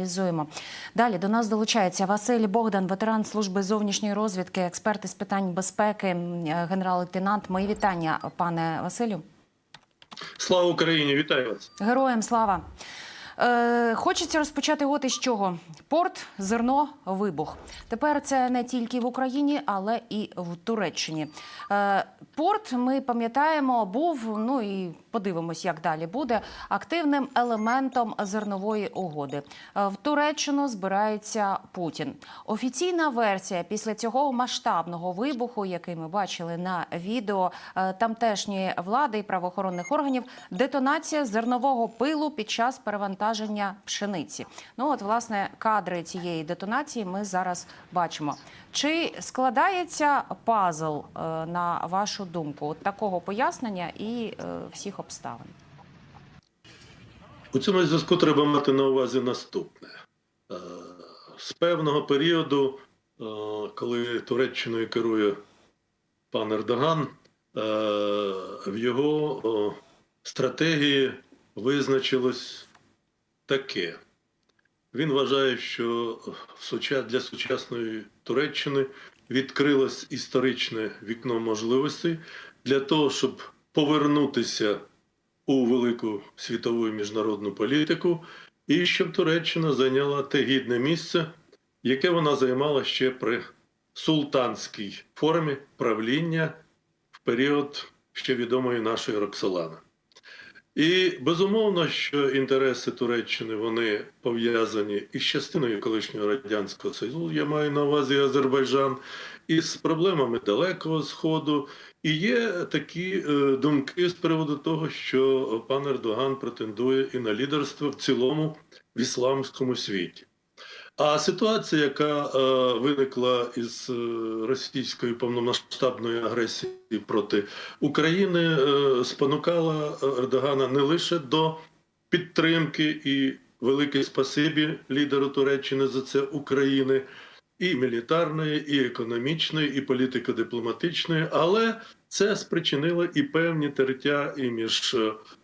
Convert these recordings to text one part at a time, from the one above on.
Реалізуємо. Далі до нас долучається Василь Богдан, ветеран служби зовнішньої розвідки, експерт із питань безпеки, генерал-лейтенант. Мої вітання, пане Василю. Слава Україні! Вітаю вас! Героям слава. Е, хочеться розпочати от із чого: порт, зерно, вибух. Тепер це не тільки в Україні, але і в Туреччині. Е, порт, ми пам'ятаємо, був ну і подивимось, як далі буде активним елементом зернової угоди. Е, в Туреччину збирається Путін. Офіційна версія після цього масштабного вибуху, який ми бачили на відео е, тамтешньої влади і правоохоронних органів, детонація зернового пилу під час перевантаження пшениці. Ну от власне кадри цієї детонації ми зараз бачимо. Чи складається пазл е, на вашу думку от такого пояснення і е, обставин? У цьому зв'язку треба мати на увазі наступне: Е, з певного періоду, е, коли Туреччиною керує пан Ердоган, е, в його стратегії визначилось таке. Він вважає, що для сучасної Туреччини відкрилось історичне вікно можливостей для того, щоб повернутися у велику світову міжнародну політику, і щоб Туреччина зайняла те гідне місце, яке вона займала ще при султанській формі правління в період ще відомої нашої Роксолани. І безумовно, що інтереси Туреччини вони пов'язані із частиною колишнього радянського союзу. Я маю на увазі Азербайджан, із проблемами Далекого Сходу. І є такі е, думки з приводу того, що пан Ердоган претендує і на лідерство в цілому в ісламському світі. А ситуація, яка е, виникла із е, російської повномасштабної агресії проти України, е, спонукала Ердогана не лише до підтримки і велике спасибі лідеру Туреччини за це України, і мілітарної, і економічної, і політико-дипломатичної, але це спричинило і певні тертя і між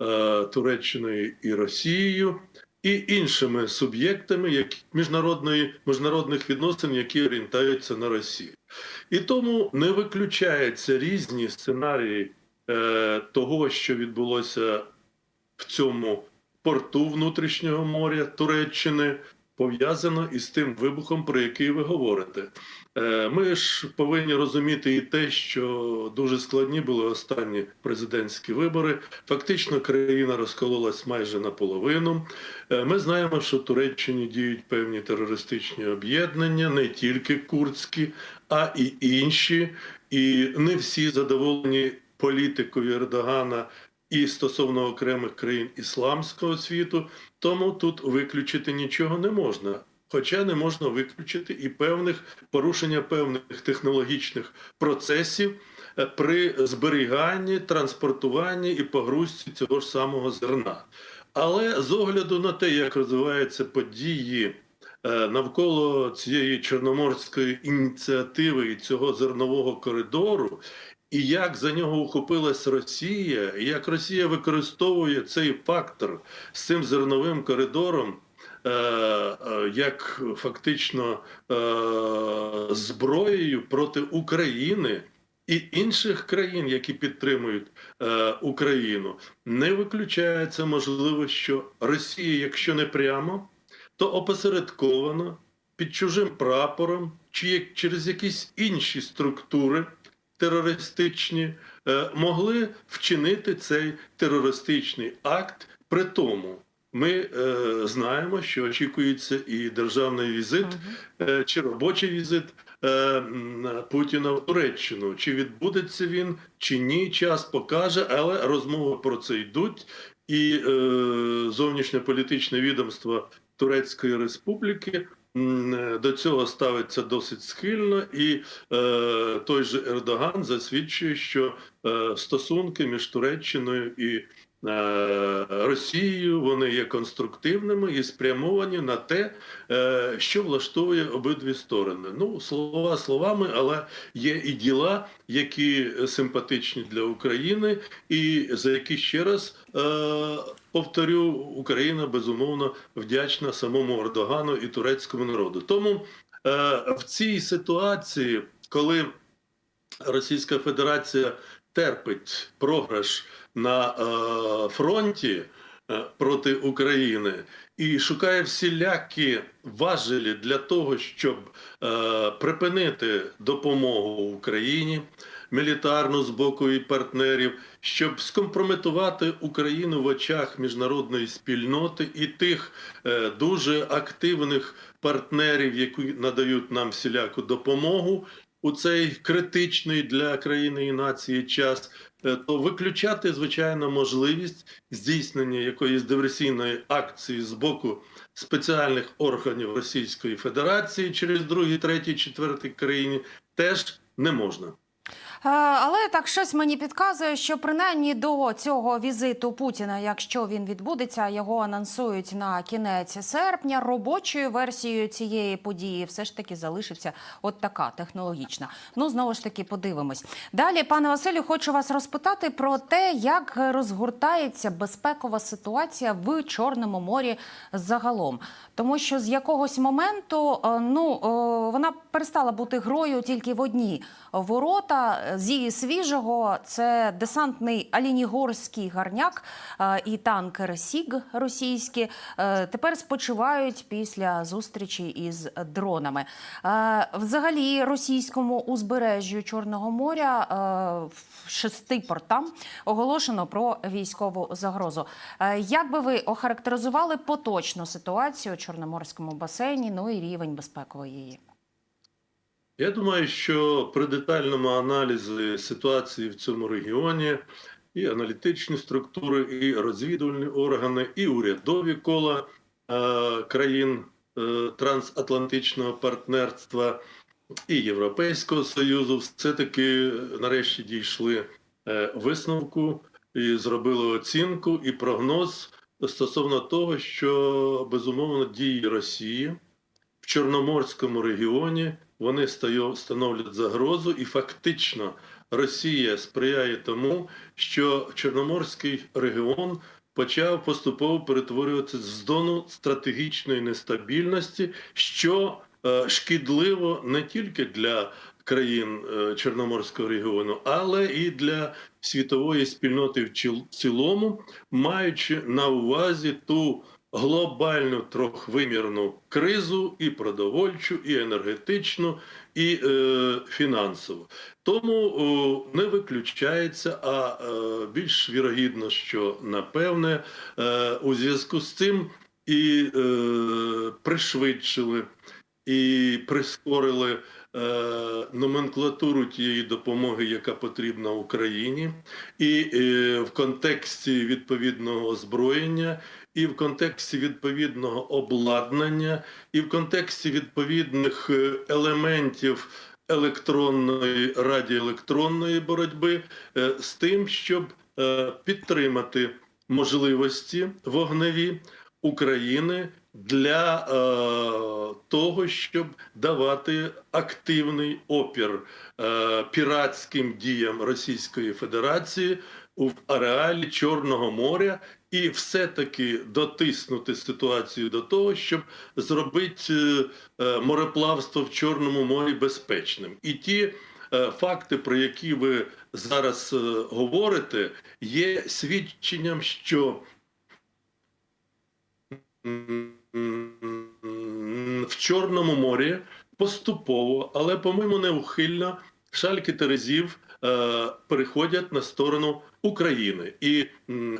е, Туреччиною і Росією і іншими суб'єктами як міжнародної міжнародних відносин, які орієнтуються на Росію. І тому не виключаються різні сценарії е, того, що відбулося в цьому порту внутрішнього моря Туреччини, пов'язано із тим вибухом, про який ви говорите. Е, Ми ж повинні розуміти і те, що дуже складні були останні президентські вибори. Фактично, країна розкололась майже наполовину. Е, Ми знаємо, що в Туреччині діють певні терористичні об'єднання, не тільки курдські, а і інші. І не всі задоволені політикою Ердогана і стосовно окремих країн ісламського світу. Тому тут виключити нічого не можна. Хоча не можна виключити і певних порушення певних технологічних процесів е, при зберіганні, транспортуванні і погрузці цього ж самого зерна. Але з огляду на те, як розвиваються події е, навколо цієї чорноморської ініціативи і цього зернового коридору, і як за нього ухопилась Росія, і як Росія використовує цей фактор з цим зерновим коридором. е, е, Як фактично е, зброєю проти України і інших країн, які підтримують Україну, не виключається можливо, що Росія, якщо не прямо, то опосередковано під чужим прапором, чи як через якісь інші структури терористичні, е, могли вчинити цей терористичний акт. При тому ми е, знаємо, що очікується і державний візит е, чи робочий візит Путіна в Туреччину. Чи відбудеться він, чи ні, час покаже, але розмови про це йдуть. І е, зовнішньополітичне відомство Турецької Республіки до цього ставиться досить схильно, і е, той же Ердоган засвідчує, що е, стосунки між Туреччиною і е, Росією, вони є конструктивними і спрямовані на те, е, що влаштовує обидві сторони. Ну, слова словами, але є і діла, які симпатичні для України, і за які ще раз е, повторю, Україна безумовно вдячна самому Ердогану і турецькому народу. Тому е, в цій ситуації, коли Російська Федерація терпить програш на е, фронті е, проти України і шукає всілякі важелі для того, щоб е, припинити допомогу Україні мілітарну з боку і партнерів, щоб скомпрометувати Україну в очах міжнародної спільноти і тих е, дуже активних партнерів, які надають нам всіляку допомогу у цей критичний для країни і нації час, е, то виключати звичайно можливість здійснення якоїсь диверсійної акції з боку спеціальних органів Російської Федерації через другі, треті, четверті країни теж не можна. Е, Але так щось мені підказує, що принаймні до цього візиту Путіна, якщо він відбудеться, його анонсують на кінець серпня. Робочою версією цієї події все ж таки залишиться от така технологічна. Ну знову ж таки подивимось. Далі, пане Василю, хочу вас розпитати про те, як розгортається безпекова ситуація в Чорному морі загалом, тому що з якогось моменту е, ну е, вона перестала бути грою тільки в одні ворота. Зі свіжого це десантний Алінігорський гарняк е, і танкер Сіг російські е, тепер спочивають після зустрічі із дронами. Е, Взагалі, російському узбережжю Чорного моря в шести портам оголошено про військову загрозу. Як би ви охарактеризували поточну ситуацію у Чорноморському басейні, ну і рівень безпекової її? Я думаю, що при детальному аналізі ситуації в цьому регіоні і аналітичні структури, і розвідувальні органи, і урядові кола е, країн е, трансатлантичного партнерства і Європейського Союзу все-таки нарешті дійшли е, висновку і зробили оцінку і прогноз стосовно того, що безумовно дії Росії в Чорноморському регіоні вони становлять загрозу, і фактично Росія сприяє тому, що Чорноморський регіон почав поступово перетворюватися в зону стратегічної нестабільності, що е, шкідливо не тільки для країн е, Чорноморського регіону, але і для світової спільноти в цілому, маючи на увазі ту глобальну трьохвимірну кризу і продовольчу, і енергетичну, і е, фінансову. Тому о, не виключається, а е, більш вірогідно, що напевне е, у зв'язку з цим і е, пришвидшили і прискорили е, номенклатуру тієї допомоги, яка потрібна Україні, і е, в контексті відповідного озброєння, і в контексті відповідного обладнання, і в контексті відповідних е, елементів електронної радіоелектронної боротьби е, з тим, щоб е, підтримати можливості вогневі України для того, щоб давати активний опір піратським діям Російської Федерації в ареалі Чорного моря і все-таки дотиснути ситуацію до того, щоб зробити е, е, мореплавство в Чорному морі безпечним. І ті е, факти, про які ви зараз говорите, є свідченням, що в Чорному морі поступово, але, по-моєму, неухильно шальки Терезів переходять на сторону України. І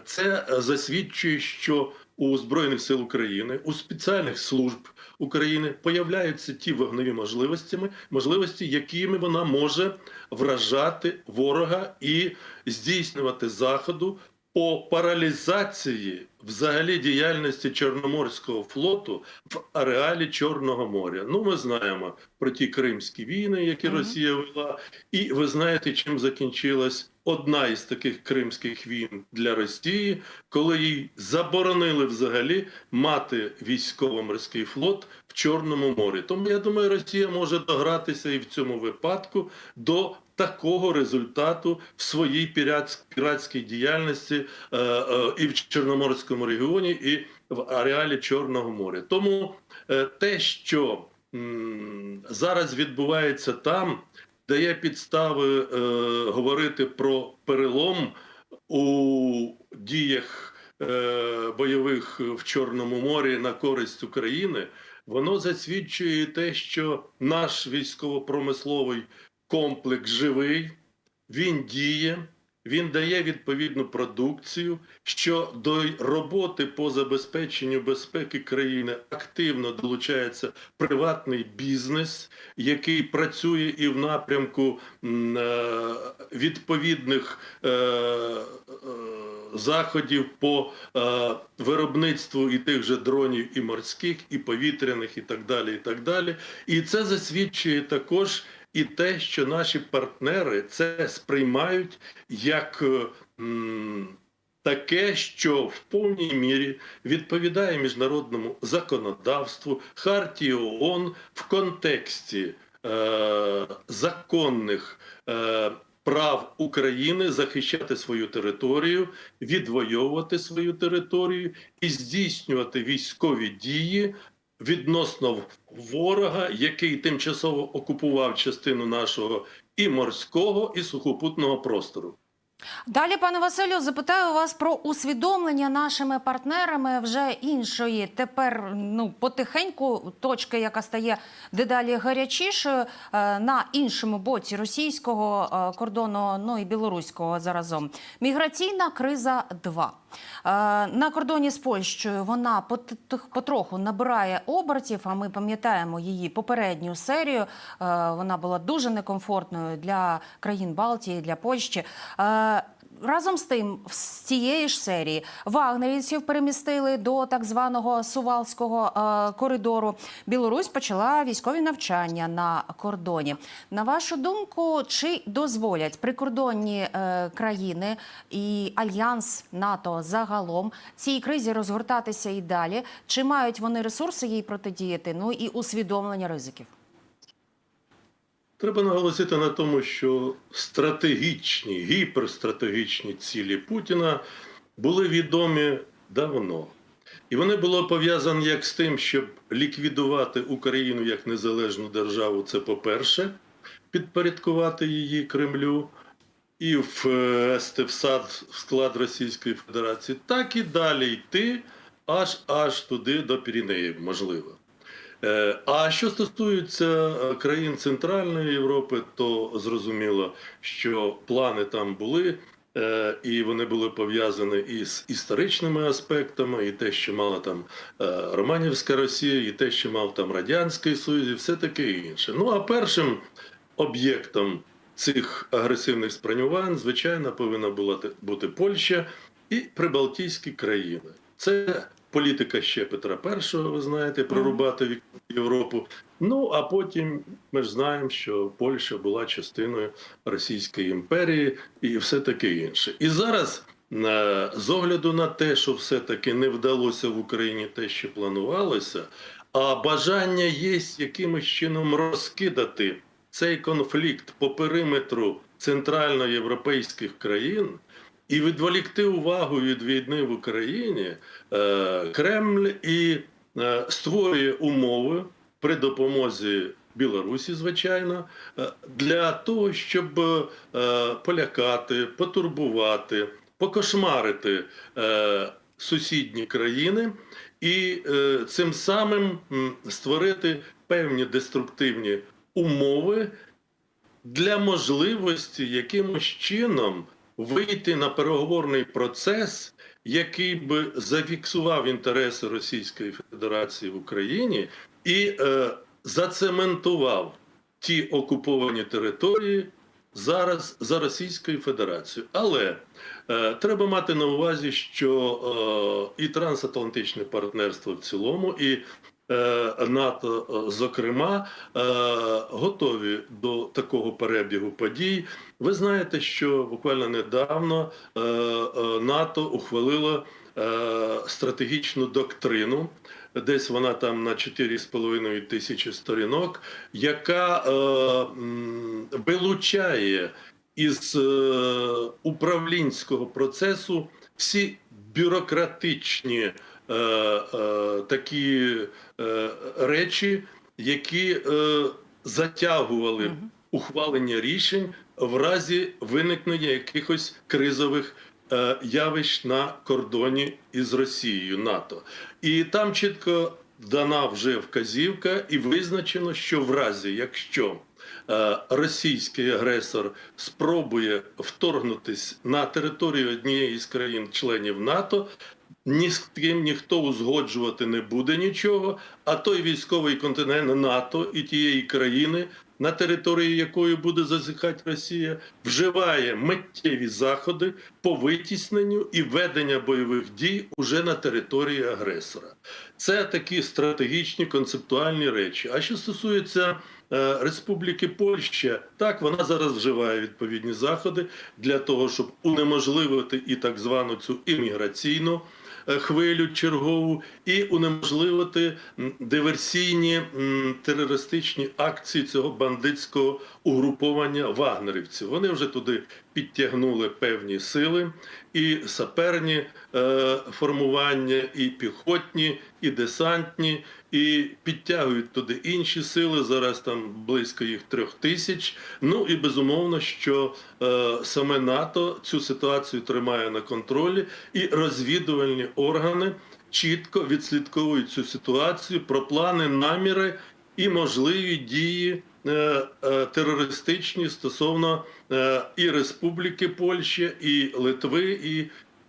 це засвідчує, що у Збройних сил України, у спеціальних служб України появляються ті вогневі можливості, можливості, якими вона може вражати ворога і здійснювати заходу по паралізації взагалі діяльності Чорноморського флоту в ареалі Чорного моря. Ну, ми знаємо про ті кримські війни, які. Росія вела, і ви знаєте, чим закінчилась одна із таких кримських війн для Росії, коли їй заборонили взагалі мати військово-морський флот в Чорному морі. Тому я думаю, Росія може догратися і в цьому випадку до такого результату в своїй пірат- піратській діяльності е, е, і в Чорноморському регіоні, і в ареалі Чорного моря. Тому е, те, що зараз відбувається там, дає підстави е, говорити про перелом у діях е, бойових в Чорному морі на користь України. Воно засвідчує те, що наш військово-промисловий комплекс живий, він діє, він дає відповідну продукцію, що до роботи по забезпеченню безпеки країни активно долучається приватний бізнес, який працює і в напрямку е, відповідних е, е, заходів по виробництву і тих же дронів, і морських, і повітряних, і так далі. І так далі. І це засвідчує також і те, що наші партнери це сприймають як е, м, таке, що в повній мірі відповідає міжнародному законодавству, хартії ООН в контексті е, законних е, прав України захищати свою територію, відвоювати свою територію і здійснювати військові дії відносно ворога, який тимчасово окупував частину нашого і морського, і сухопутного простору. Далі, пане Василю, запитаю вас про усвідомлення нашими партнерами вже іншої. Тепер ну потихеньку точки, яка стає дедалі гарячішою е, на іншому боці російського е, кордону, ну і білоруського заразом. Міграційна криза 2 Е, на кордоні з Польщею вона пот- потроху набирає обертів. А ми пам'ятаємо її попередню серію. Вона була дуже некомфортною для країн Балтії, для Польщі. Разом з тим, з цієї ж серії вагнерівців перемістили до так званого сувалського е, коридору. Білорусь почала військові навчання на кордоні. На вашу думку, чи дозволять прикордонні е, країни і альянс НАТО загалом цій кризі розгортатися і далі? Чи мають вони ресурси їй протидіяти? Ну і усвідомлення ризиків? Треба наголосити на тому, що стратегічні, гіперстратегічні цілі Путіна були відомі давно. І вони були пов'язані як з тим, щоб ліквідувати Україну як незалежну державу, це по-перше, підпорядкувати її Кремлю і ввести в сад в склад Російської Федерації, так і далі йти аж аж туди до Пірінеїв, можливо. Е, А що стосується е, країн Центральної Європи, то зрозуміло, що плани там були, е, і вони були пов'язані із історичними аспектами, і те, що мала там Романівська Росія, і те, що мав там Радянський Союз, і все таке інше. Ну а першим об'єктом цих агресивних спрямувань, звичайно, повинна була бути Польща і Прибалтійські країни. Це політика ще Петра І, ви знаєте, прорубати Європу. Ну а потім ми ж знаємо, що Польща була частиною Російської імперії і все таке інше. І зараз. е, З огляду на те, що все-таки не вдалося в Україні те, що планувалося, а бажання є якимось чином розкидати цей конфлікт по периметру центральноєвропейських країн і відволікти увагу від війни в Україні, е, Кремль і е, створює умови при допомозі Білорусі, звичайно, е, для того, щоб полякати, потурбувати, покошмарити сусідні країни і цим самим створити певні деструктивні умови для можливості якимось чином вийти на переговорний процес, який би зафіксував інтереси Російської Федерації в Україні і е, зацементував ті окуповані території зараз за Російською Федерацією. Але е, треба мати на увазі, що е, і трансатлантичне партнерство в цілому, і НАТО, е, зокрема, е, готові до такого перебігу подій. Ви знаєте, що буквально недавно е, е, НАТО ухвалило е, стратегічну доктрину. Десь вона там на 4,5 тисячі сторінок, яка е, вилучає із е, управлінського процесу всі бюрократичні е, е, такі е, речі, які е, затягували Мгм. ухвалення рішень в разі виникнення якихось кризових е, явищ на кордоні із Росією НАТО. І там чітко дана вже вказівка, і визначено, що в разі, якщо е, російський агресор спробує вторгнутись на територію однієї з країн-членів НАТО. Ні з ким ніхто узгоджувати не буде нічого, а той військовий континент НАТО і тієї країни, на території якої буде зазіхати Росія, вживає миттєві заходи по витісненню і ведення бойових дій уже на території агресора. Це такі стратегічні концептуальні речі. А що стосується Республіки Польща, так вона зараз вживає відповідні заходи для того, щоб унеможливити і так звану цю імміграційну е, хвилю чергову, і унеможливити диверсійні терористичні акції цього бандитського угруповання вагнерівців. Вони вже туди підтягнули певні сили, і саперні е, формування, і піхотні, і десантні, і підтягують туди інші сили. Зараз там близько їх трьох тисяч. Ну і безумовно, що е, саме НАТО цю ситуацію тримає на контролі, і розвідувальні органи чітко відслідковують цю ситуацію про плани, наміри і можливі дії терористичні стосовно е, і Республіки Польща, і Литви, і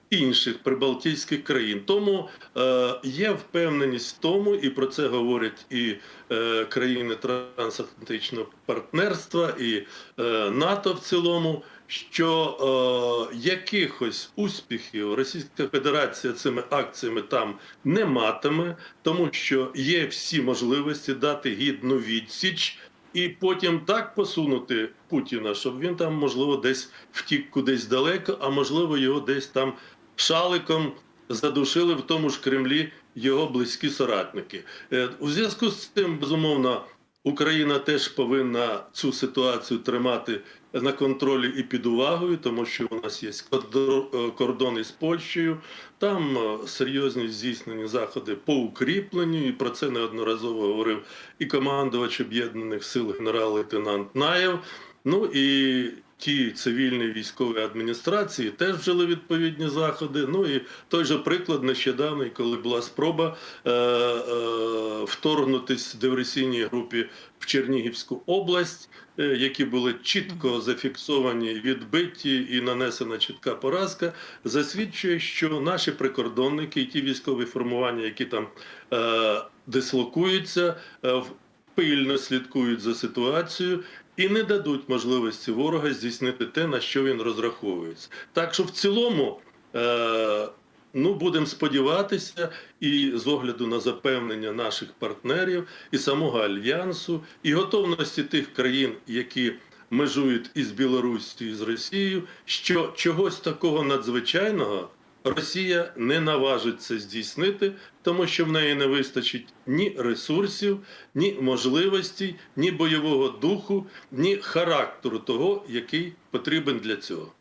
інших прибалтійських країн. Тому е, є впевненість в тому, і про це говорять і е, країни трансатлантичного партнерства, і е, НАТО в цілому. Що е, якихось успіхів Російська Федерація цими акціями там не матиме, тому що є всі можливості дати гідну відсіч і потім так посунути Путіна, щоб він там, можливо, десь втік кудись далеко, а можливо, його десь там шаликом задушили в тому ж Кремлі його близькі соратники. Е, У зв'язку з цим, безумовно, Україна теж повинна цю ситуацію тримати на контролі і під увагою, тому що у нас є е, кордон із Польщею. Там е, серйозні здійснені заходи по укріпленню, і про це неодноразово говорив і командувач об'єднаних сил генерал-лейтенант Наєв. Ну і ті цивільні військові адміністрації теж вжили відповідні заходи. Ну і той же приклад нещодавний, коли була спроба е, е, вторгнутись диверсійній групі в Чернігівську область, е, які були чітко зафіксовані, відбиті і нанесена чітка поразка, засвідчує, що наші прикордонники і ті військові формування, які там е, дислокуються, е, в- пильно слідкують за ситуацією і не дадуть можливості ворога здійснити те, на що він розраховується. Так що в цілому. Е, Ну, будемо сподіватися, і з огляду на запевнення наших партнерів і самого альянсу, і готовності тих країн, які межують із Білоруссю і з Росією, що чогось такого надзвичайного Росія не наважиться здійснити, тому що в неї не вистачить ні ресурсів, ні можливостей, ні бойового духу, ні характеру того, який потрібен для цього.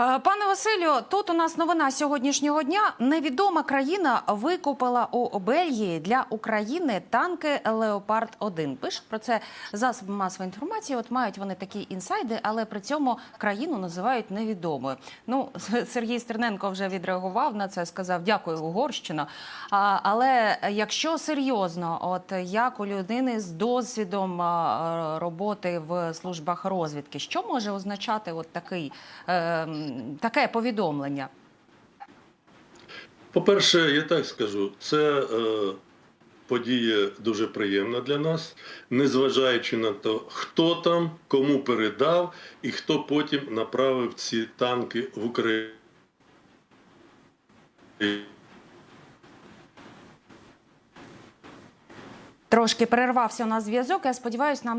Е, Пане Василю, тут у нас новина сьогоднішнього дня. Невідома країна викупила у Бельгії для України танки Леопард 1 Пишуть про це засоби масової інформації. От мають вони такі інсайди, але при цьому країну називають невідомою. Ну, Сергій Стерненко вже відреагував на це. Сказав дякую, Угорщина. А, але якщо серйозно, от як у людини з досвідом роботи в службах розвідки, що може означати от такий, е, таке повідомлення? По-перше, я так скажу, це е, подія дуже приємна для нас, незважаючи на те, хто там, кому передав і хто потім направив ці танки в Україну. Трошки перервався у нас зв'язок. Я сподіваюся, нам